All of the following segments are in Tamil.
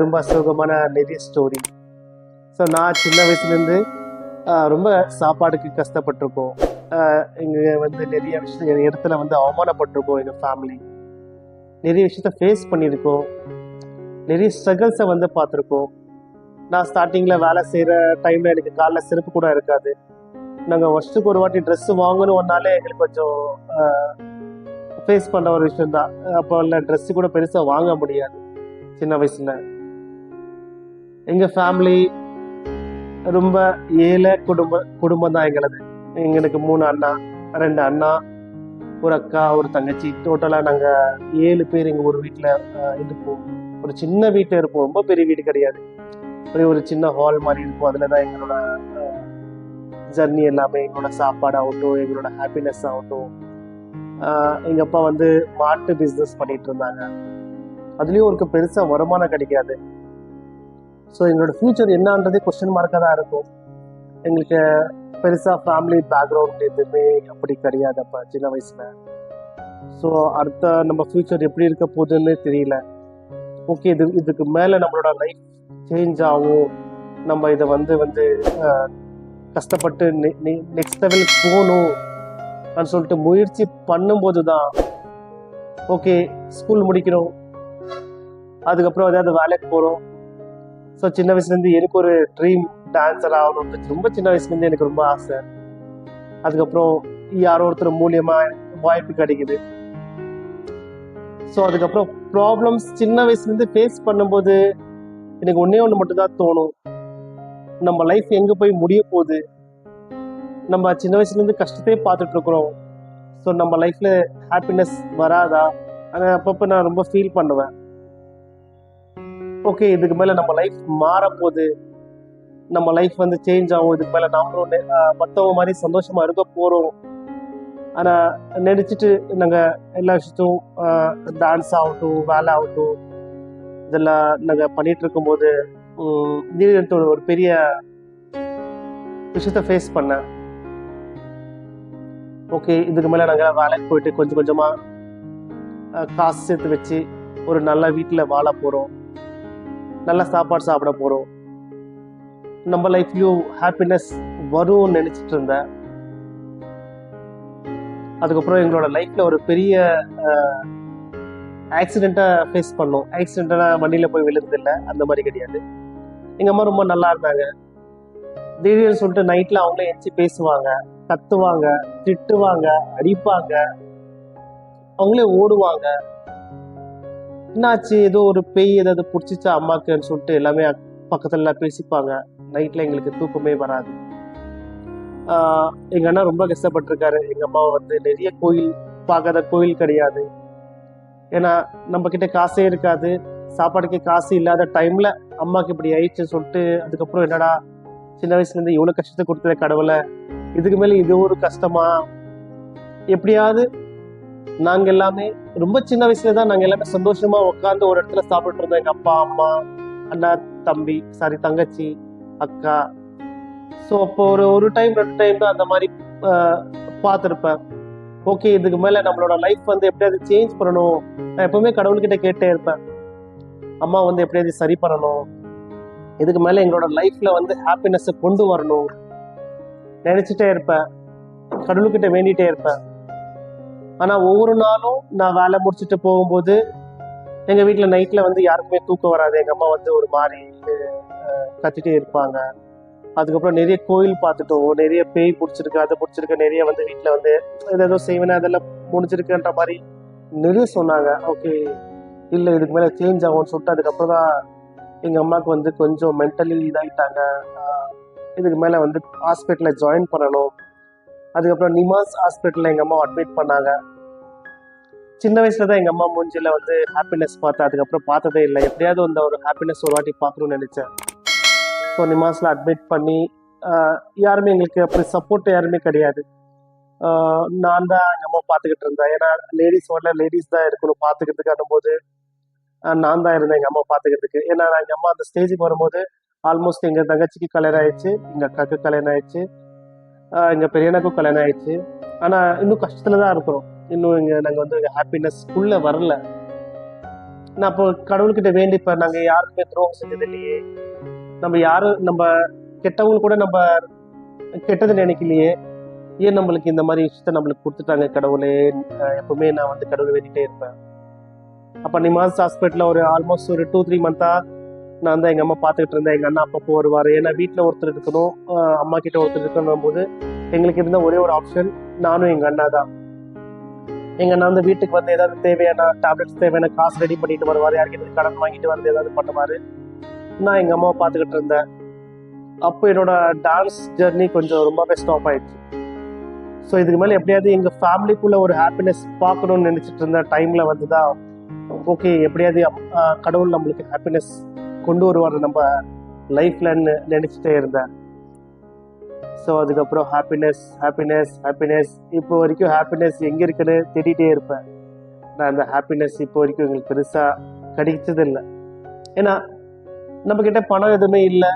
ரொம்ப சுகமான நிறைய ஸ்டோரி ஸோ நான் சின்ன வயசுலேருந்து ரொம்ப சாப்பாடுக்கு கஷ்டப்பட்டிருக்கோம். இங்கே வந்து நிறைய விஷயம் இடத்துல வந்து அவமானப்பட்டிருக்கோம் எங்கள் ஃபேமிலி நிறைய விஷயத்த ஃபேஸ் பண்ணியிருக்கோம். நிறைய ஸ்ட்ரகிள்ஸை வந்து பார்த்துருக்கோம். நான் ஸ்டார்டிங்கில் வேலை செய்கிற டைமில் எனக்கு காலைல செருப்பு கூட இருக்காது. நாங்கள் வருஷத்துக்கு ஒரு வாட்டி ட்ரெஸ் வாங்கணும் ஒன்னாலே எங்களுக்கு கொஞ்சம் ஃபேஸ் பண்ண ஒரு விஷயம் தான் அப்போ இல்லை ட்ரெஸ்ஸு கூட பெருசாக வாங்க முடியாது. சின்ன வயசுல. எங்கள் ஃபேமிலி ரொம்ப ஏழை குடும்ப குடும்பம் தான் எங்களது. எங்களுக்கு மூணு அண்ணா ரெண்டு அண்ணா ஒரு அக்கா ஒரு தங்கச்சி. டோட்டலாக நாங்கள் ஏழு பேர் எங்கள் ஒரு வீட்டில் இருப்போம். ஒரு சின்ன வீட்டில் இருப்போம். ரொம்ப பெரிய வீடு கிடையாது. அப்படி ஒரு சின்ன ஹால் மாதிரி இருக்கும். அதில் தான் எங்களோட ஜர்னி எல்லாமே. எங்களோட சாப்பாடு ஆகட்டும் எங்களோட ஹாப்பினஸ் ஆகட்டும். எங்கள் அப்பா வந்து மாட்டு பிஸ்னஸ் பண்ணிட்டு இருந்தாங்க. அதுலேயும் ஒரு பெருசாக வருமானம் கிடைக்காது. ஸோ எங்களோட ஃப்யூச்சர் என்னன்றதே கொஸ்டின் மார்க்காக தான் இருக்கும். எங்களுக்கு பெருசாக ஃபேமிலி பேக்ரவுண்ட் எதுவுமே அப்படி கிடையாது அப்போ சின்ன வயசில். ஸோ அடுத்த நம்ம ஃப்யூச்சர் எப்படி இருக்க போகுதுன்னு தெரியல. ஓகே இது இதுக்கு மேலே நம்மளோட லைஃப் சேஞ்ச் ஆகும். நம்ம இதை வந்து வந்து கஷ்டப்பட்டு நெக்ஸ்ட் லெவலுக்கு போகணும் அப்படின்னு சொல்லிட்டு முயற்சி பண்ணும்போது தான் ஓகே ஸ்கூல் முடிக்கிறோம் அதுக்கப்புறம் ஏதாவது வேலைக்கு போகிறோம் ஸோ சின்ன வயசுலேருந்து எனக்கு ஒரு ட்ரீம் டான்ஸர் ஆகணும் ரொம்ப சின்ன வயசுலேருந்து எனக்கு ரொம்ப ஆசை. அதுக்கப்புறம் யாரோ ஒருத்தர் மூலியமா வாய்ப்பு கிடைக்குது. ஸோ அதுக்கப்புறம் ப்ராப்ளம்ஸ் சின்ன வயசுலேருந்து ஃபேஸ் பண்ணும்போது எனக்கு ஒன்றே ஒன்று மட்டும் தான் தோணும். நம்ம லைஃப் எங்கே போய் முடிய போகுது? நம்ம சின்ன வயசுலேருந்து கஷ்டத்தையே பார்த்துட்டு இருக்கிறோம். ஸோ நம்ம லைஃப்பில் ஹாப்பினஸ் வராதா? ஆனால் அப்பப்போ நான் ரொம்ப ஃபீல் பண்ணுவேன். ஓகே இதுக்கு மேலே நம்ம லைஃப் மாற போகுது நம்ம லைஃப் வந்து சேஞ்ச் ஆகும். இதுக்கு மேலே நாமளும் மற்றவங்க மாதிரி சந்தோஷமா இருக்க போகிறோம் ஆனால் நினச்சிட்டு நாங்கள் எல்லா விஷயத்தையும் டான்ஸ் ஆகட்டும் வேலை ஆகட்டும் இதெல்லாம் நாங்கள் பண்ணிட்டு இருக்கும்போது திடீர்னு ஒரு- ஒரு பெரிய விஷயத்த ஃபேஸ் பண்ணேன். ஓகே இதுக்கு மேலே நாங்கள் வேலைக்கு போயிட்டு கொஞ்சம் கொஞ்சமாக காசு சேர்த்து வச்சு ஒரு நல்ல வீட்டில் வாழ போகிறோம் நல்ல சாப்பாடு சாப்பிட போகிறோம் நம்ம லைஃப்லயும் ஹாப்பினஸ் வரும்னு நினைச்சிட்டு இருந்தேன் அதுக்கப்புறம் எங்களோட லைஃப்ல ஒரு பெரிய ஆக்சிடெண்ட்டை ஃபேஸ் பண்ணோம். ஆக்சிடெண்ட்டாக வண்டியில் போய் விழுந்ததில்லை. அந்த மாதிரி கிடையாது. எங்கள் அம்மா ரொம்ப நல்லா இருந்தாங்க. திடீர்னு சொல்லிட்டு நைட்டில் அவங்களே எஞ்சி பேசுவாங்க. கத்துவாங்க திட்டுவாங்க அடிப்பாங்க. அவங்களே ஓடுவாங்க. என்னாச்சு? ஏதோ ஒரு பேய் ஏதாவது பிடிச்சிச்சா அம்மாக்குன்னு சொல்லிட்டு எல்லாமே பக்கத்துல பேசிப்பாங்க. நைட்ல எங்களுக்கு தூக்கமே வராது. எங்கள் எங்க அண்ணா ரொம்ப கஷ்டப்பட்டிருக்காரு. எங்க அம்மா வந்து நிறைய கோயில் பார்க்காத கோயில் கிடையாது. ஏன்னா நம்ம கிட்ட காசே இருக்காது. சாப்பாடுக்கு காசு இல்லாத டைம்ல அம்மாக்கு இப்படி ஆயிடுச்சுன்னு சொல்லிட்டு அதுக்கப்புறம் என்னடா? சின்ன வயசுல இருந்து இவ்வளவு கஷ்டத்தை கொடுத்த கடவுளை. இதுக்கு மேல இது ஒரு கஷ்டமா? எப்படியாவது நாங்க எல்லாமே ரொம்ப சின்ன வயசுல தான் நாங்க எல்லாமே சந்தோஷமா உட்காந்து ஒரு இடத்துல சாப்பிட்டு இருந்தோம். எங்க அப்பா அம்மா அண்ணா தம்பி சாரி தங்கச்சி அக்கா. ஸோ அப்போ ஒரு ஒரு டைம் ரெண்டு டைம் தான் அந்த மாதிரி பார்த்துருப்பேன். ஓகே இதுக்கு மேலே நம்மளோட லைஃப் வந்து எப்படியாவது சேஞ்ச் பண்ணணும். நான் எப்பவுமே கடவுள்கிட்ட கேட்டே இருப்பேன். அம்மா வந்து எப்படியாவது சரி பண்ணணும். இதுக்கு மேலே எங்களோட லைஃப்ல வந்து ஹாப்பினஸை கொண்டு வரணும். நினைச்சிட்டே இருப்பேன். கடவுள்கிட்ட வேண்டிட்டே இருப்பேன். ஆனால் ஒவ்வொரு நாளும் நான் வேலை முடிச்சுட்டு போகும்போது எங்க வீட்டில் நைட்ல வந்து யாருக்குமே தூக்கம் வராது. எங்க அம்மா வந்து ஒரு மாதிரி கத்திட்டே இருப்பாங்க. அதுக்கப்புறம் நிறைய கோயில் பார்த்துட்டோம். நிறைய பேய் பிடிச்சிருக்கு அதை பிடிச்சிருக்கு. நிறைய வந்து வீட்டில் வந்து ஏதோ செய்வேன் அதெல்லாம் முடிஞ்சிருக்குன்ற மாதிரி நிறைய சொன்னாங்க. ஓகே இல்ல இதுக்கு மேல சேஞ்ச் ஆகும்னு சொல்லிட்டு அதுக்கப்புறம் தான் எங்க அம்மாவுக்கு வந்து கொஞ்சம் மென்டலி இதாயிட்டாங்க. இதுக்கு மேல வந்து ஹாஸ்பிட்டலில் ஜாயின் பண்ணணும். அதுக்கப்புறம் நிமாஸ் ஹாஸ்பிட்டலில் எங்கள் அம்மா அட்மிட் பண்ணாங்க. சின்ன வயசுல தான் எங்கள் அம்மா மூஞ்சில வந்து ஹாப்பினஸ் பார்த்தேன். அதுக்கப்புறம் பார்த்ததே இல்லை. எப்படியாவது அந்த ஒரு ஹாப்பினஸ் ஒரு வாட்டி பார்க்கணும்னு நினச்சேன். ஸோ நிமாஸில் அட்மிட் பண்ணி யாருமே எங்களுக்கு அப்படி சப்போர்ட் யாருமே கிடையாது. நான் தான் எங்கள் அம்மா பார்த்துக்கிட்டு இருந்தேன். ஏன்னா லேடிஸ் வரல லேடிஸ் தான் இருக்கணும் பார்த்துக்கிறதுக்கு போது நான் தான் இருந்தேன் எங்கள் அம்மா பார்த்துக்கிறதுக்கு. ஏன்னா நான் எங்கள் அம்மா அந்த ஸ்டேஜுக்கு வரும்போது ஆல்மோஸ்ட் எங்கள் தங்கச்சிக்கு கல்யாணம் ஆயிடுச்சு எங்கள் அக்காவுக்கு கல்யாணம் ஆயிடுச்சு. எங்க பெரியனாக்கும் கல்யாணம் ஆயிடுச்சு. ஆனா இன்னும் கஷ்டத்துல தான் இருக்கிறோம். இன்னும் இங்க நாங்க வந்து ஹாப்பினஸ் உள்ள வரல. நான் அப்போ கடவுள்கிட்ட வேண்டிப்பேன் நாங்கள் யாருக்குமே துரோகம் செஞ்சது இல்லையே நம்ம யாரும் நம்ம கெட்டவங்க கூட நம்ம கெட்டது நினைக்கலையே. ஏன் நம்மளுக்கு இந்த மாதிரி விஷயத்த நம்மளுக்கு கொடுத்துட்டாங்க கடவுளே? எப்பவுமே நான் வந்து கடவுளை வேண்டிட்டே இருப்பேன். அப்போ நிமாஸ் ஹாஸ்பிட்டலில் ஒரு ஆல்மோஸ்ட் ஒரு டூ த்ரீ மந்த்தா நான் தான் எங்கள் அம்மா பார்த்துக்கிட்டு இருந்தேன். எங்கள் அண்ணா அப்பப்போ வருவார் ஏன்னா வீட்டில் ஒருத்தர் இருக்கணும். அம்மா கிட்ட ஒருத்தர் இருக்கணும் போது எங்களுக்கு இருந்த ஒரே ஒரு ஆப்ஷன் நானும் எங்கள் அண்ணா தான். எங்கள் அண்ணா வந்து வீட்டுக்கு வந்து ஏதாவது தேவையான டேப்லெட்ஸ் தேவையான காசு ரெடி பண்ணிட்டு வருவார். யாருக்கிட்ட கடன் வாங்கிட்டு வந்து ஏதாவது பண்ணுவார். நான் எங்கள் அம்மாவை பார்த்துக்கிட்டு இருந்தேன். அப்போ என்னோட டான்ஸ் ஜர்னி கொஞ்சம் ரொம்பவே ஸ்டாப் ஆயிடுச்சு. ஸோ இதுக்கு மேலே எப்படியாவது எங்கள் ஃபேமிலிக்குள்ள ஒரு ஹாப்பினஸ் பார்க்கணும்னு நினச்சிட்டு இருந்த டைமில் வந்து தான் ஓகே எப்படியாவது கடவுள் நம்மளுக்கு ஹாப்பினஸ் கொண்டு வருவார். நம்ம லைஃப்லன்னு நினச்சிட்டே இருந்தேன் ஸோ அதுக்கப்புறம் ஹாப்பினஸ் ஹாப்பினஸ் ஹாப்பினஸ் இப்போ வரைக்கும் ஹாப்பினஸ் எங்கே இருக்குன்னு தேடிட்டே இருப்பேன். நான் அந்த ஹாப்பினஸ் இப்போ வரைக்கும் எங்களுக்கு பெருசாக கிடைச்சது இல்லை ஏன்னா நம்மக்கிட்ட பணம் எதுவுமே இல்லை.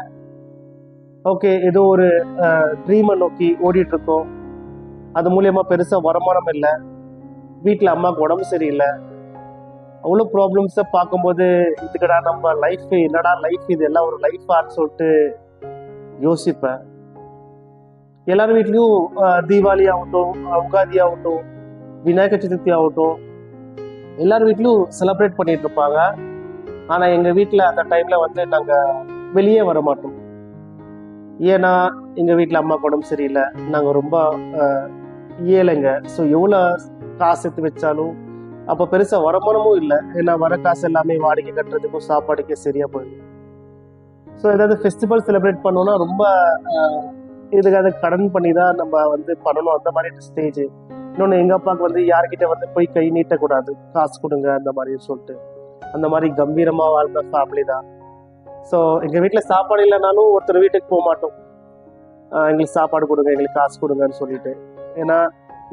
ஓகே ஏதோ ஒரு ட்ரீமை நோக்கி ஓடிட்டு இருக்கோம் அது மூலியமா பெருசா வருமானம் இல்லை. வீட்டில் அம்மாவுக்கு உடம்பு சரியில்லை. அவ்வளோ ப்ராப்ளம்ஸை பார்க்கும்போது இதுக்கடா நம்ம லைஃப் என்னடா லைஃப் இது? எல்லாம் ஒரு லைஃபான்னு சொல்லிட்டு யோசிப்பேன். எல்லார் வீட்லேயும் தீபாவளி ஆகட்டும் உகாதி ஆகட்டும் விநாயகர் சதுர்த்தி ஆகட்டும் எல்லார் வீட்லேயும் செலிப்ரேட் பண்ணிட்டு இருப்பாங்க. ஆனால் எங்கள் வீட்டில் அந்த டைமில் வந்து நாங்கள் வெளியே வர மாட்டோம். ஏன்னா எங்கள் வீட்டில் அம்மாவுக்கு உடம்பு சரியில்லை. நாங்கள் ரொம்ப ஏழைங்க ஸோ எவ்வளோ காசு எடுத்து வச்சாலும் அப்போ பெருசாக வருமானமும் இல்லை. ஏன்னா வர காசு எல்லாமே வாடகை கட்டுறதுக்கும் சாப்பாடுக்கே சரியாக போயிடும். ஸோ ஏதாவது ஃபெஸ்டிவல் செலிப்ரேட் பண்ணோம்னா ரொம்ப இதுக்காக கடன் பண்ணி தான் நம்ம வந்து பண்ணணும். அந்த மாதிரி ஸ்டேஜ் இன்னொன்று எங்கள் அப்பாவுக்கு வந்து யார்கிட்ட வந்து போய் கை நீட்டக்கூடாது? காசு கொடுங்க அந்த மாதிரி சொல்லிட்டு. அந்த மாதிரி கம்பீரமாக வாழ்ந்த ஃபேமிலி தான். ஸோ எங்கள் வீட்டில் சாப்பாடு இல்லைனாலும் ஒருத்தர் வீட்டுக்கு போக மாட்டோம். எங்களுக்கு சாப்பாடு கொடுங்க எங்களுக்கு காசு கொடுங்கன்னு சொல்லிட்டு. ஏன்னா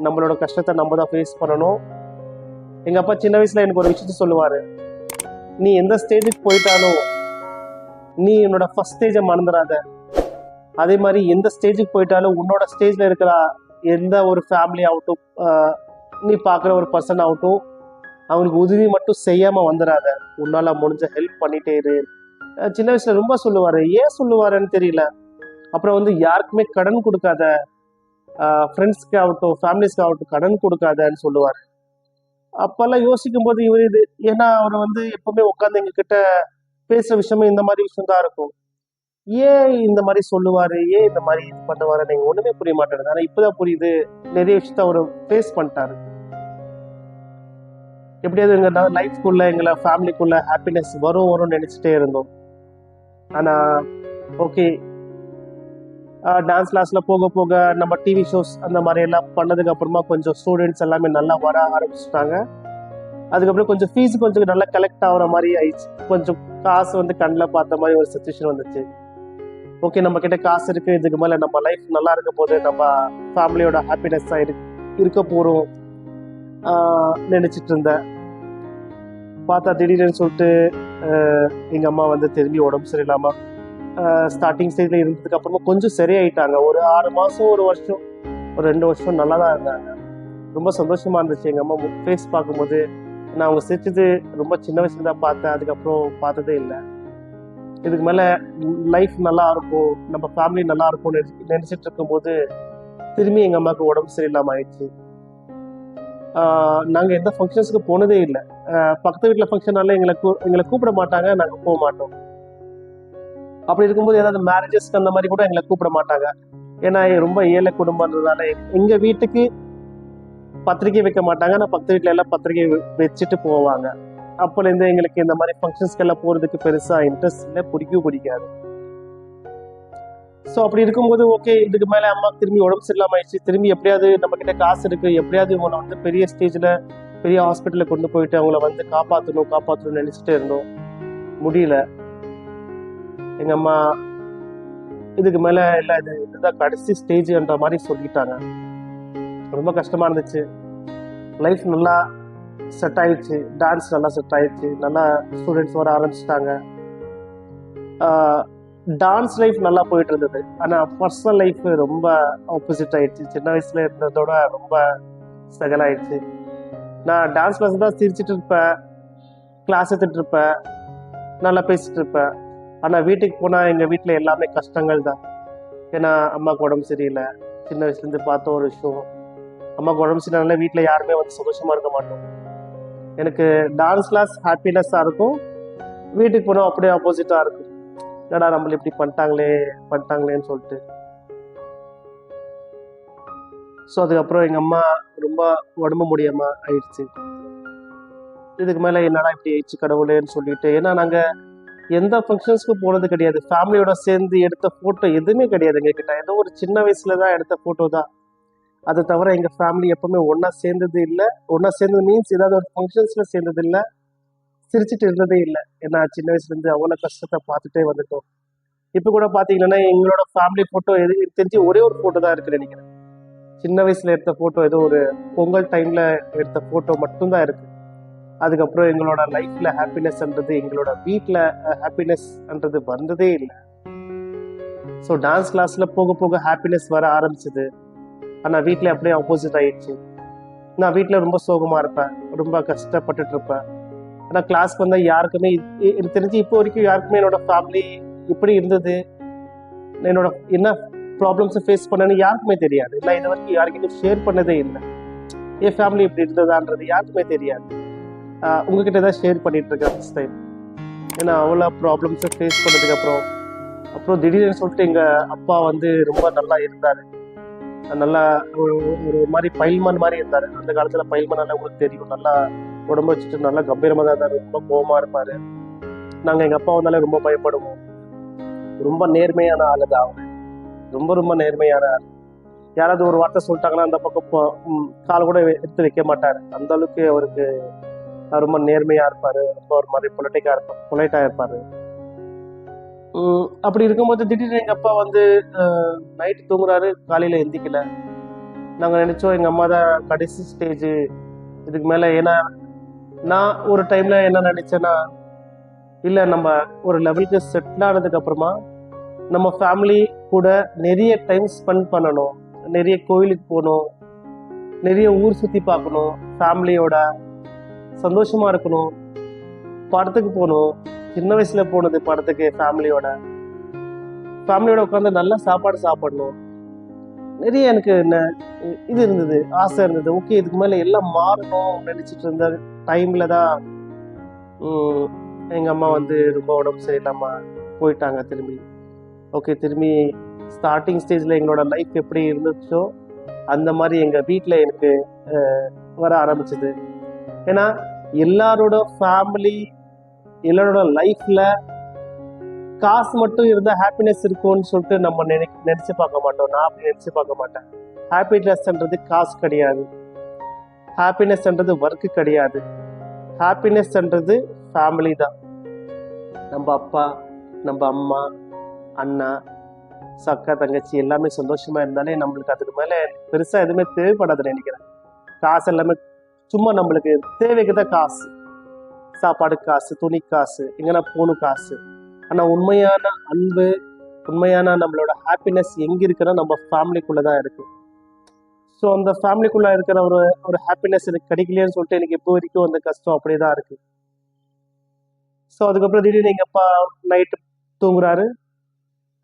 நம்மளோட கஷ்டத்தை நம்ம தான் ஃபேஸ் பண்ணணும். எங்கள் அப்பா சின்ன வயசில் எனக்கு ஒரு விஷயத்த சொல்லுவார். நீ எந்த ஸ்டேஜுக்கு போயிட்டாலும் நீ என்னோட ஃபர்ஸ்ட் ஸ்டேஜை மறந்துடாத அதே மாதிரி எந்த ஸ்டேஜுக்கு போயிட்டாலும் உன்னோட ஸ்டேஜில் இருக்கிற எந்த ஒரு ஃபேமிலி ஆகட்டும் நீ பார்க்குற ஒரு பர்சன் ஆகட்டும் அவங்களுக்கு உதவி மட்டும் செய்யாமல் வந்துடாத உன்னால் முடிஞ்ச ஹெல்ப் பண்ணிட்டே இரு. சின்ன வயசுல ரொம்ப சொல்லுவாரு. ஏன் சொல்லுவாருன்னு தெரியல. அப்புறம் வந்து யாருக்குமே கடன் கொடுக்காத ஃப்ரெண்ட்ஸ்க்கு ஆகட்டும் ஃபேமிலிஸ்க்கு ஆகட்டும் கடன் கொடுக்காதன்னு சொல்லுவாரு. அப்பெல்லாம் யோசிக்கும் போது இவர் இது ஏன்னா அவர் வந்து எப்பவுமே உட்காந்து எங்ககிட்ட பேசுற விஷயமே இந்த மாதிரி விஷயம் தான் இருக்கும். ஏன் இந்த மாதிரி சொல்லுவாரு? ஏன் இந்த மாதிரி இது பண்ணுவாரு நீங்க ஒண்ணுமே புரிய மாட்டேங்குது. ஆனா இப்பதான் புரியுது. நிறைய விஷயத்த அவர் ஃபேஸ் பண்ணிட்டாரு. எப்படியாவது எங்க லைஃப்குள்ள எங்களை ஃபேமிலிக்குள்ள ஹாப்பினஸ் வரும் வரும்னு நினைச்சிட்டே இருந்தோம். ஆனா ஓகே டான்ஸ் கிளாஸ்ல போக போக நம்ம டிவி ஷோஸ் அந்த மாதிரி எல்லாம் பண்ணதுக்கு அப்புறமா கொஞ்சம் ஸ்டூடெண்ட்ஸ் எல்லாமே நல்லா வர ஆரம்பிச்சிட்டாங்க. அதுக்கப்புறம் கொஞ்சம் ஃபீஸ் கொஞ்சம் நல்லா கலெக்ட் ஆகுற மாதிரி ஆயிடுச்சு. கொஞ்சம் காசு வந்து கண்ணில் பார்த்த மாதிரி ஒரு சுச்சுவேஷன் வந்துச்சு. ஓகே நம்ம கிட்ட காசு இருக்கு இதுக்கு மேலே நம்ம லைஃப் நல்லா இருக்க போது நம்ம ஃபேமிலியோட ஹாப்பினஸ் இருக்க போறோம். நினச்சிட்டு நினைச்சிட்டு இருந்தேன். பார்த்தா திடீர்னு சொல்லிட்டு எங்கள் எங்க அம்மா வந்து திரும்பி உடம்பு சரியில்லாமல் ஸ்டார்டிங் ஸ்டேஜில் இருந்ததுக்கு அப்புறமா கொஞ்சம் சரியாயிட்டாங்க. ஒரு ஆறு மாதம் ஒரு வருஷம் ஒரு ரெண்டு வருஷம் நல்லா தான் இருந்தாங்க. ரொம்ப சந்தோஷமா இருந்துச்சு எங்கள் அம்மா ஃபேஸ் பார்க்கும்போது. நான் அவங்க சிரிச்சது ரொம்ப சின்ன வயசுல தான் பார்த்தேன். அதுக்கப்புறம் பார்த்ததே இல்லை. இதுக்கு மேலே லைஃப் நல்லா இருக்கும். நம்ம ஃபேமிலி நல்லா இருக்கும்னு நினைச்சு- நினைச்சிட்டு இருக்கும்போது திரும்பி எங்கள் அம்மாவுக்கு உடம்பு சரியில்லாமல் ஆயிடுச்சு. நாங்கள் எந்த ஃபங்க்ஷன்ஸுக்கு போனதே இல்லை. பக்கத்து வீட்டில் ஃபங்க்ஷனால எங்களை கூ- எங்களை கூப்பிட மாட்டாங்க. நாங்கள் போக மாட்டோம். அப்படி இருக்கும்போது ஏதாவது மேரேஜஸ்க்கு அந்த மாதிரி கூட எங்களை கூப்பிட மாட்டாங்க. ஏன்னா ரொம்ப ஏழை குடும்பம்ன்றதால எங்க வீட்டுக்கு பத்திரிக்கை வைக்க மாட்டாங்க. ஆனால் பக்கத்து வீட்டில எல்லாம் பத்திரிக்கை வச்சுட்டு போவாங்க. அப்போலேருந்து எங்களுக்கு இந்த மாதிரி ஃபங்க்ஷன்ஸ்க்கு எல்லாம் போறதுக்கு பெருசா இன்ட்ரெஸ்ட் இல்லை. பிடிக்கவும் பிடிக்காது. ஸோ அப்படி இருக்கும்போது ஓகே இதுக்கு மேலே அம்மா திரும்பி உடம்பு சரியில்லாம ஆயிடுச்சு. திரும்பி எப்படியாவது நம்ம கிட்ட காசு இருக்கு. எப்படியாவது இவங்களை வந்து பெரிய ஸ்டேஜ்ல பெரிய ஹாஸ்பிட்டலில் கொண்டு போயிட்டு அவங்கள வந்து காப்பாற்றணும் காப்பாற்றணும்னு நினச்சிட்டே இருந்தோம். முடியல. எங்க அம்மா இதுக்கு மேல எல்லாம் இது இதுதான் கடைசி ஸ்டேஜ்ன்ற மாதிரி சொல்லிட்டாங்க. ரொம்ப கஷ்டமா இருந்துச்சு. லைஃப் நல்லா செட் ஆயிடுச்சு. டான்ஸ் நல்லா செட் ஆயிடுச்சு. நல்லா ஸ்டூடெண்ட்ஸ் வர ஆரம்பிச்சிட்டாங்க. டான்ஸ் லைஃப் நல்லா போயிட்டு இருந்தது. ஆனால் பர்சனல் லைஃப் ரொம்ப ஆப்போசிட் ஆயிடுச்சு. சின்ன வயசுல இருந்ததோட ரொம்ப சகலாயிடுச்சு. நான் டான்ஸ் கிளாஸ் தான் சிரிச்சிட்டு இருப்பேன். கிளாஸ் எடுத்துட்டு இருப்பேன். நல்லா பேசிட்டு இருப்பேன். ஆனால் வீட்டுக்கு போனால் எங்கள் வீட்டில் எல்லாமே கஷ்டங்கள் தான் ஏன்னா அம்மாவுக்கு உடம்பு சரியில்லை. சின்ன வயசுலேருந்து பார்த்த ஒரு விஷயம். அம்மாவுக்கு உடம்பு சரியில்லை வீட்டில் யாருமே வந்து சந்தோஷமாக இருக்க மாட்டோம். எனக்கு டான்ஸ் கிளாஸ் ஹாப்பினஸ்ஸாக இருக்கும். வீட்டுக்கு போனால் அப்படியே ஆப்போசிட்டாக இருக்கும். என்னடா நம்மளை இப்படி பண்ணிட்டாங்களே பண்ணிட்டாங்களேன்னு சொல்லிட்டு. ஸோ அதுக்கப்புறம் எங்கள் அம்மா ரொம்ப உடம்பு முடியாமல் ஆயிடுச்சு. இதுக்கு மேலே என்னடா இப்படி ஆயிடுச்சு கடவுளேன்னு சொல்லிட்டு. ஏன்னா நாங்கள் எந்த ஃபங்க்ஷன்ஸ்க்கும் போனது கிடையாது. ஃபேமிலியோட சேர்ந்து எடுத்த ஃபோட்டோ எதுவுமே கிடையாது எங்ககிட்ட. ஏதோ ஒரு சின்ன வயசுல தான் எடுத்த ஃபோட்டோ தான். அதை தவிர எங்கள் ஃபேமிலி எப்பவுமே ஒன்றா சேர்ந்தது இல்லை. ஒன்றா சேர்ந்தது மீன்ஸ் ஏதாவது ஒரு ஃபங்க்ஷன்ஸில் சேர்ந்தது இல்லை. சிரிச்சிட்டு இருந்ததே இல்லை. ஏன்னா சின்ன வயசுலேருந்து அவ்வளோ கஷ்டத்தை பார்த்துட்டே வந்துட்டோம். இப்போ கூட பார்த்தீங்கன்னா எங்களோட ஃபேமிலி ஃபோட்டோ எது தெரிஞ்சு ஒரே ஒரு ஃபோட்டோ தான் இருக்குன்னு நினைக்கிறேன். சின்ன வயசில் எடுத்த ஃபோட்டோ ஏதோ ஒரு பொங்கல் டைமில் எடுத்த ஃபோட்டோ மட்டும்தான் இருக்குது அதுக்கப்புறம் எங்களோட லைஃப்ல ஹாப்பினஸ்ன்றது எங்களோட வீட்டில் ஹாப்பினஸ்ன்றது வந்ததே இல்லை. ஸோ டான்ஸ் கிளாஸ்ல போக போக ஹாப்பினஸ் வர ஆரம்பிச்சது. ஆனால் வீட்டில் அப்படியே ஆப்போசிட் ஆயிடுச்சு. நான் வீட்டில் ரொம்ப சோகமாக இருப்பேன் ரொம்ப கஷ்டப்பட்டுட்டு இருப்பேன். ஆனால் கிளாஸ்க்கு வந்தால் யாருக்குமே எனக்கு தெரிஞ்சு இப்போ வரைக்கும் யாருக்குமே என்னோட ஃபேமிலி இப்படி இருந்தது. என்னோட என்ன ப்ராப்ளம்ஸை ஃபேஸ் பண்ணேன்னு யாருக்குமே தெரியாது. நான் இது வரைக்கும் யாருக்கிட்டையும் ஷேர் பண்ணதே இல்லை. என் ஃபேமிலி இப்படி இருந்ததான்றது யாருக்குமே தெரியாது. உங்ககிட்ட தான் ஷேர் பண்ணிட்டு இருக்கேன் ஃபஸ்ட் டைம் ஏன்னா அவ்வளோ ப்ராப்ளம்ஸை ஃபேஸ் பண்ணதுக்கு அப்புறம் அப்புறம் திடீர்னு சொல்லிட்டு எங்கள் அப்பா வந்து ரொம்ப நல்லா இருந்தார். நல்லா ஒரு ஒரு மாதிரி பைல்மான் மாதிரி இருந்தார். அந்த காலத்தில் பைல்மான் உங்களுக்கு தெரியும். நல்லா உடம்பு வச்சுட்டு நல்லா கம்பீரமாக தான் இருந்தார். ரொம்ப கோவமாக இருப்பார். நாங்கள் எங்கள் அப்பா வந்தாலே ரொம்ப பயப்படுவோம். ரொம்ப நேர்மையான ஆளு தான் அவர். ரொம்ப ரொம்ப நேர்மையான ஆள். யாராவது ஒரு வார்த்தை சொல்லிட்டாங்கன்னா அந்த பக்கம் கால் கூட எடுத்து வைக்க மாட்டார். அந்த அளவுக்கு அவருக்கு ரொம்ப நேர்மையா இருப்பாரு ரொம்ப ஒரு மாதிரி பொலிட்டிக்கா இருப்பார் பொலைட்டா இருப்பாரு. அப்படி இருக்கும்போது திடீர்னு எங்க அப்பா வந்து நைட்டு தூங்குறாரு காலையில எந்திக்கல. நாங்க நினைச்சோம் எங்க அம்மா தான் கடைசி ஸ்டேஜ் இதுக்கு மேல ஏன்னா நான் ஒரு டைம்ல என்ன நினைச்சேன்னா இல்ல நம்ம ஒரு லெவலுக்கு செட்டில் ஆனதுக்கு அப்புறமா நம்ம ஃபேமிலி கூட நிறைய டைம் ஸ்பெண்ட் பண்ணணும். நிறைய கோயிலுக்கு போகணும். நிறைய ஊர் சுற்றி பார்க்கணும். ஃபேமிலியோட சந்தோஷமா இருக்கணும். படத்துக்கு போகணும். சின்ன வயசுல போனது படத்துக்கு ஃபேமிலியோட. ஃபேமிலியோட உட்காந்து நல்லா சாப்பாடு சாப்பிடணும். நிறைய எனக்கு என்ன இது இருந்தது ஆசை இருந்தது. ஓகே இதுக்கு மேலே எல்லாம் மாறணும் நினச்சிட்டு இருந்த டைமில் தான் எங்கள் எங்க அம்மா வந்து ரொம்ப உடம்பு சரியில்லாம போயிட்டாங்க திரும்பி. ஓகே திரும்பி ஸ்டார்டிங் ஸ்டேஜில் எங்களோட லைஃப் எப்படி இருந்துச்சோ அந்த மாதிரி எங்கள் வீட்டில் எனக்கு வர ஆரம்பிச்சது. ஏன்னா எல்லாரோட ஃபேமிலி எல்லாரோட லைஃப்பில் காசு மட்டும் இருந்தால் ஹாப்பினஸ் இருக்கும்னு சொல்லிட்டு நம்ம நினை நினச்சி பார்க்க மாட்டோம். நான் அப்படி நினச்சி பார்க்க மாட்டேன். ஹாப்பினஸ்ன்றது காசு கிடையாது. ஹாப்பினஸ்ன்றது ஒர்க்கு கிடையாது. ஹாப்பினஸ்ன்றது ஃபேமிலி தான். நம்ம அப்பா நம்ம அம்மா அண்ணா சக்கா தங்கச்சி எல்லாமே சந்தோஷமா இருந்தாலே நம்மளுக்கு அதுக்கு மேல பெருசா எதுவுமே தேவைப்படாதுன்னு நினைக்கிறேன். காசு எல்லாமே சும்மா நம்மளுக்கு தேவைக்கு தான் காசு. சாப்பாடு காசு துணி காசு எங்கன்னா போகணும் காசு. ஆனா உண்மையான அன்பு உண்மையான நம்மளோட ஹாப்பினஸ் எங்க இருக்குன்னா நம்ம ஃபேமிலிக்குள்ளே தான் இருக்கு. ஸோ அந்த ஃபேமிலிக்குள்ள இருக்கிற ஒரு ஒரு ஹாப்பினஸ் எனக்கு கிடைக்கலையேன்னு சொல்லிட்டு எனக்கு இப்போ வரைக்கும் அந்த கஷ்டம் அப்படியே தான் இருக்கு. ஸோ அதுக்கப்புறம் திடீர்னு எங்க அப்பா நைட்டு தூங்குறாரு.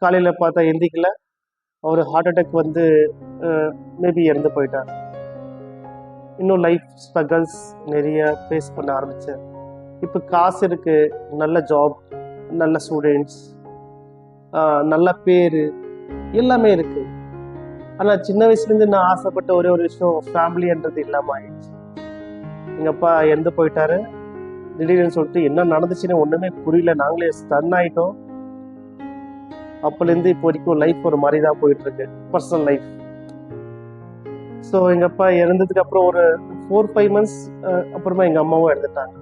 காலையில் பார்த்தா எந்திக்கல. அவர் ஹார்ட் அட்டாக் வந்து மேபி இறந்து போயிட்டார். இன்னும் லைஃப் ஸ்ட்ரகிள்ஸ் நிறைய ஃபேஸ் பண்ண ஆரம்பித்தேன் இப்போ காசு இருக்குது நல்ல ஜாப் நல்ல ஸ்டூடெண்ட்ஸ் நல்ல பேர் எல்லாமே இருக்குது ஆனால் சின்ன வயசுலேருந்து நான் ஆசைப்பட்ட ஒரே ஒரு விஷயம் ஃபேமிலின்றது இல்லாமல் ஆயிடுச்சு. எங்கள் அப்பா இறந்து போயிட்டாரு. திடீர்னு சொல்லிட்டு என்ன நடந்துச்சுன்னு ஒன்றுமே புரியல. நாங்களே ஸ்டன் ஆகிட்டோம் அப்போலேருந்து இப்போ வரைக்கும் லைஃப் ஒரு மாதிரி தான் போயிட்டுருக்கு பர்சனல் லைஃப் ஸோ எங்கள் அப்பா இறந்ததுக்கு அப்புறம் ஒரு ஃபோர் ஃபைவ் மந்த்ஸ் அப்புறமா எங்கள் அம்மாவும் இறந்துட்டாங்க.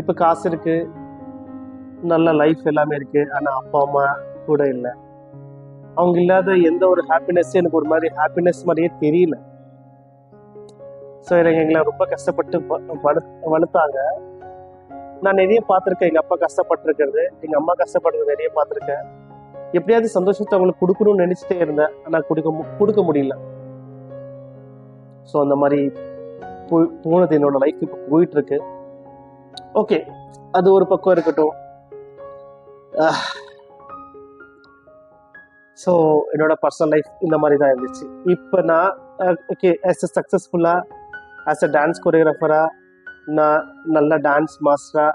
இப்போ காசு இருக்கு. நல்ல லைஃப் எல்லாமே இருக்கு. ஆனால் அப்பா அம்மா கூட இல்லை. அவங்க இல்லாத எந்த ஒரு ஹாப்பினஸ்ஸும் எனக்கு ஒரு மாதிரி ஹாப்பினஸ் மாதிரியே தெரியல. ஸோ எனக்கு எங்களை ரொம்ப கஷ்டப்பட்டு வளர்த்தாங்க. நான் நிறைய பார்த்துருக்கேன். எங்கள் அப்பா கஷ்டப்பட்டுருக்கிறது. எங்கள் அம்மா கஷ்டப்படுறது நிறைய பார்த்துருக்கேன். எப்படியாவது சந்தோஷத்தை அவங்களுக்கு கொடுக்கணும்னு நினைச்சிட்டே இருந்தேன் ஆனால் கொடுக்க கொடுக்க முடியல. ஸோ அந்த மாதிரி போய் போனது என்னோட லைஃப் இப்போ போயிட்டு இருக்கு ஓகே அது ஒரு பக்கம் இருக்கட்டும். Ah. ஸோ என்னோட பர்சனல் லைஃப் இந்த மாதிரி தான் இருந்துச்சு. இப்போ நான் ஓகே ஆஸ் அ சக்ஸஸ்ஃபுல்லாக ஆஸ் அ டான்ஸ் கொரியோகிராஃபராக நான் நல்ல டான்ஸ் மாஸ்டராக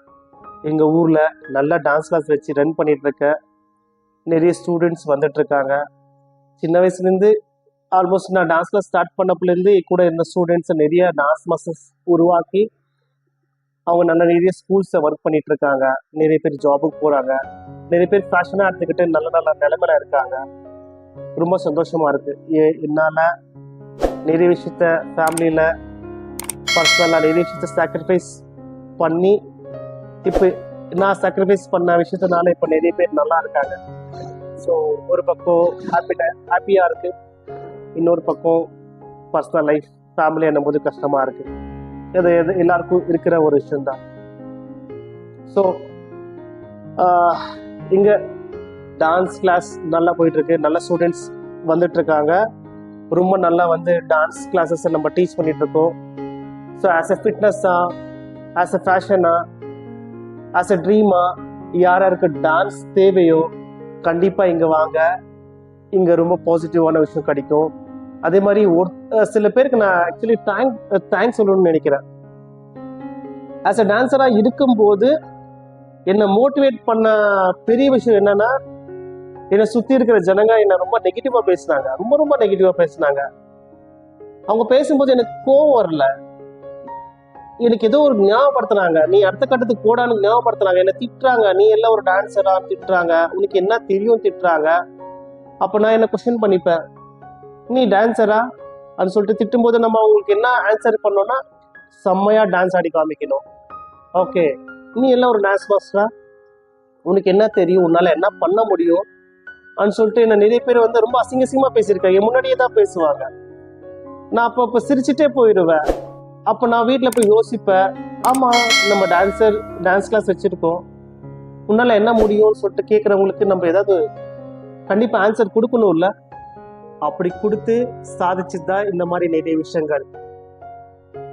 எங்கள் ஊரில் நல்ல டான்ஸ் கிளாஸ் வச்சு ரன் பண்ணிகிட்ருக்கேன் நிறைய ஸ்டூடெண்ட்ஸ் வந்துட்டுருக்காங்க. சின்ன வயசுலேருந்து ஆல்மோஸ்ட் நான் டான்ஸில் ஸ்டார்ட் பண்ணப்புலேருந்து கூட இருந்த ஸ்டூடெண்ட்ஸை நிறைய டான்ஸ் மாஸ்டர்ஸ் உருவாக்கி அவங்க நல்ல நிறைய ஸ்கூல்ஸில் ஒர்க் பண்ணிட்டு இருக்காங்க நிறைய பேர் ஜாபுக்கு போகிறாங்க நிறைய பேர் ஃபேஷனாக எடுத்துக்கிட்டு நல்ல நல்ல நிலைமையில இருக்காங்க. ரொம்ப சந்தோஷமாக இருக்கு. ஏ என்னால் நிறைய விஷயத்த ஃபேமிலியில் பர்சனலாக நிறைய விஷயத்த சாக்ரிஃபைஸ் பண்ணி இப்போ நான் சாக்ரிஃபைஸ் பண்ண விஷயத்தினால இப்போ நிறைய பேர் நல்லா இருக்காங்க. ஸோ ஒரு பக்கம் ஹாப்பி ஹாப்பியாக இருக்கு. இன்னொரு பக்கம் பர்சனல் லைஃப் ஃபேமிலி என்னும் போது கஷ்டமாக இருக்கு. இது எது எல்லாருக்கும் இருக்கிற ஒரு விஷயந்தான் ஸோ இங்கே டான்ஸ் கிளாஸ் நல்லா போயிட்டுருக்கு. நல்ல ஸ்டூடெண்ட்ஸ் வந்துட்டு இருக்காங்க ரொம்ப நல்லா வந்து டான்ஸ் கிளாஸஸ் நம்ம டீச் பண்ணிகிட்ருக்கோம் ஸோ ஆஸ் எ ஃபிட்னஸ்ஸா ஆஸ் எ ஃபேஷனா ஆஸ் எ ட்ரீமா யார் யாருக்கு டான்ஸ் தேவையோ கண்டிப்பாக இங்கே வாங்க. இங்கே ரொம்ப பாசிட்டிவான விஷயம் கிடைக்கும். அதே மாதிரி ஒரு சில பேருக்கு நான் ஆக்சுவலி தேங்க் தேங்க்ஸ் சொல்லணும்னு நினைக்கிறேன். ஆஸ் அ டான்ஸராக இருக்கும்போது என்னை மோட்டிவேட் பண்ண பெரிய விஷயம் என்னன்னா என்னை சுற்றி இருக்கிற ஜனங்க என்னை ரொம்ப நெகட்டிவாக பேசினாங்க. ரொம்ப ரொம்ப நெகட்டிவாக பேசினாங்க. அவங்க பேசும்போது எனக்கு கோவம் வரல. எனக்கு ஏதோ ஒரு ஞாபகப்படுத்தினாங்க நீ அடுத்த கட்டத்துக்கு போடான்னு ஞாபகப்படுத்துறாங்க. என்ன திட்டுறாங்க. நீ எல்லாம் ஒரு டான்ஸரா திட்டுறாங்க. உனக்கு என்ன தெரியும் திட்டுறாங்க. அப்போ நான் என்ன கொஸ்டின் பண்ணிப்பேன்? நீ டான்ஸரா அப்படின்னு சொல்லிட்டு திட்டும்போது நம்ம அவங்களுக்கு என்ன ஆன்சர் பண்ணோம்னா செம்மையா டான்ஸ் ஆடி காமிக்கணும். ஓகே நீ எல்லாம் ஒரு டான்ஸ் மாஸ்டரா உனக்கு என்ன தெரியும்? உன்னால என்ன பண்ண முடியும்? அப்படின்னு சொல்லிட்டு என்ன நிறைய பேர் வந்து ரொம்ப அசிங்க அசிங்கமா பேசியிருக்காங்க. என் முன்னாடியே தான் பேசுவாங்க. நான் அப்போ அப்போ சிரிச்சுட்டே போயிடுவேன் அப்போ நான் வீட்டில் போய் யோசிப்பேன். ஆமாம் நம்ம டான்ஸர் டான்ஸ் கிளாஸ் வச்சுருக்கோம். உன்னால் என்ன முடியும்னு சொல்லிட்டு கேட்குறவங்களுக்கு நம்ம ஏதாவது கண்டிப்பாக ஆன்சர் கொடுக்கணும்ல? அப்படி கொடுத்து சாதிச்சு தான் இந்த மாதிரி நிறைய விஷயங்கள்.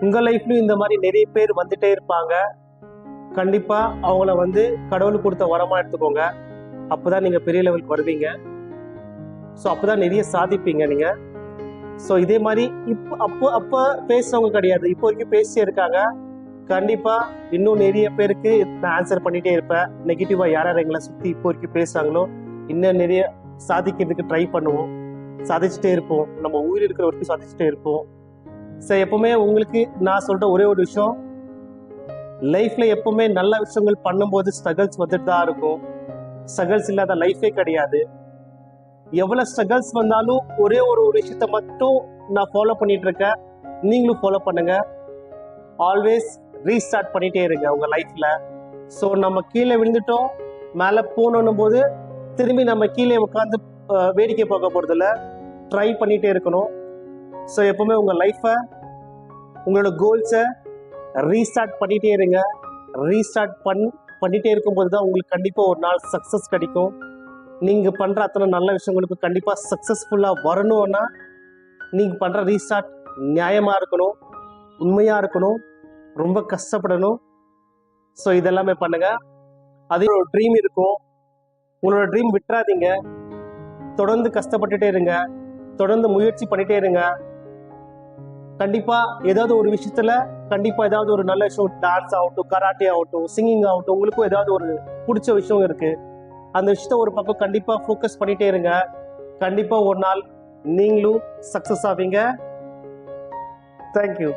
உங்கள் லைஃப்லையும் இந்த மாதிரி நிறைய பேர் வந்துட்டே இருப்பாங்க. கண்டிப்பாக அவங்கள வந்து கடவுள் கொடுத்த வரமாக எடுத்துக்கோங்க. அப்போதான் நீங்கள் பெரிய லெவலுக்கு வருவீங்க. ஸோ அப்போதான் நிறைய சாதிப்பீங்க நீங்கள் ஸோ இதே மாதிரி இப்போ அப்போ அப்போ பேசுறவங்க கிடையாது. இப்போ வரைக்கும் பேசியே இருக்காங்க கண்டிப்பாக இன்னும் நிறைய பேருக்கு நான் ஆன்சர் பண்ணிட்டே இருப்பேன். நெகட்டிவாக யார் யார் எங்களை சுற்றி இப்போ வரைக்கும் பேசுகிறாங்களோ இன்னும் நிறைய சாதிக்கிறதுக்கு ட்ரை பண்ணுவோம். சாதிச்சுட்டே இருப்போம். நம்ம உயிர் இருக்கிற வரைக்கும் சாதிச்சுட்டே இருப்போம். ஸோ எப்பவுமே உங்களுக்கு நான் சொல்ற ஒரே ஒரு விஷயம் லைஃப்ல எப்பவுமே நல்ல விஷயங்கள் பண்ணும்போது ஸ்ட்ரகிள்ஸ் வந்துட்டு தான் இருக்கும். ஸ்ட்ரகிள்ஸ் இல்லாத லைஃபே கிடையாது. எவ்வளவு ஸ்ட்ரகிள்ஸ் வந்தாலும் ஒரே ஒரு ஒரு விஷயத்த மட்டும் நான் ஃபாலோ பண்ணிட்டு இருக்கேன் நீங்களும் ஃபாலோ பண்ணுங்க. ஆல்வேஸ் ரீஸ்டார்ட் பண்ணிட்டே இருங்க உங்க லைஃப்ல ஸோ நம்ம கீழே விழுந்துட்டோம். மேலே போகணும் போது திரும்பி நம்ம கீழே உட்காந்து வேடிக்கை பார்க்க போகிறதில்ல ட்ரை பண்ணிட்டே இருக்கணும். ஸோ எப்பவுமே உங்க லைஃப்பை உங்களோட கோல்ஸை ரீஸ்டார்ட் பண்ணிட்டே இருங்க. ரீஸ்டார்ட் பண் பண்ணிட்டே இருக்கும்போது தான் உங்களுக்கு கண்டிப்பாக ஒரு நாள் சக்ஸஸ் கிடைக்கும். நீங்கள் பண்ணுற அத்தனை நல்ல விஷயங்களுக்கு கண்டிப்பாக சக்ஸஸ்ஃபுல்லாக வரணும்னா நீங்கள் பண்ணுற ரீஸ்டார்ட் நியாயமாக இருக்கணும் உண்மையாக இருக்கணும் ரொம்ப கஷ்டப்படணும். ஸோ இதெல்லாமே பண்ணுங்கள் அதே ஒரு ட்ரீம் இருக்கும். உங்களோட ட்ரீம் விட்டுறாதீங்க. தொடர்ந்து கஷ்டப்பட்டுட்டே இருங்க. தொடர்ந்து முயற்சி பண்ணிட்டே இருங்க. கண்டிப்பாக ஏதாவது ஒரு விஷயத்தில் கண்டிப்பாக ஏதாவது ஒரு நல்ல விஷயம் டான்ஸ் ஆகட்டும் கராட்டே ஆகட்டும் சிங்கிங் ஆகட்டும் உங்களுக்கும் ஏதாவது ஒரு பிடிச்ச விஷயம் இருக்குது அந்த விஷயத்த ஒரு பக்கம் கண்டிப்பாக ஃபோக்கஸ் பண்ணிட்டே இருங்க. கண்டிப்பாக ஒரு நாள் நீங்களும் சக்ஸஸ் ஆவீங்க. தேங்க்யூ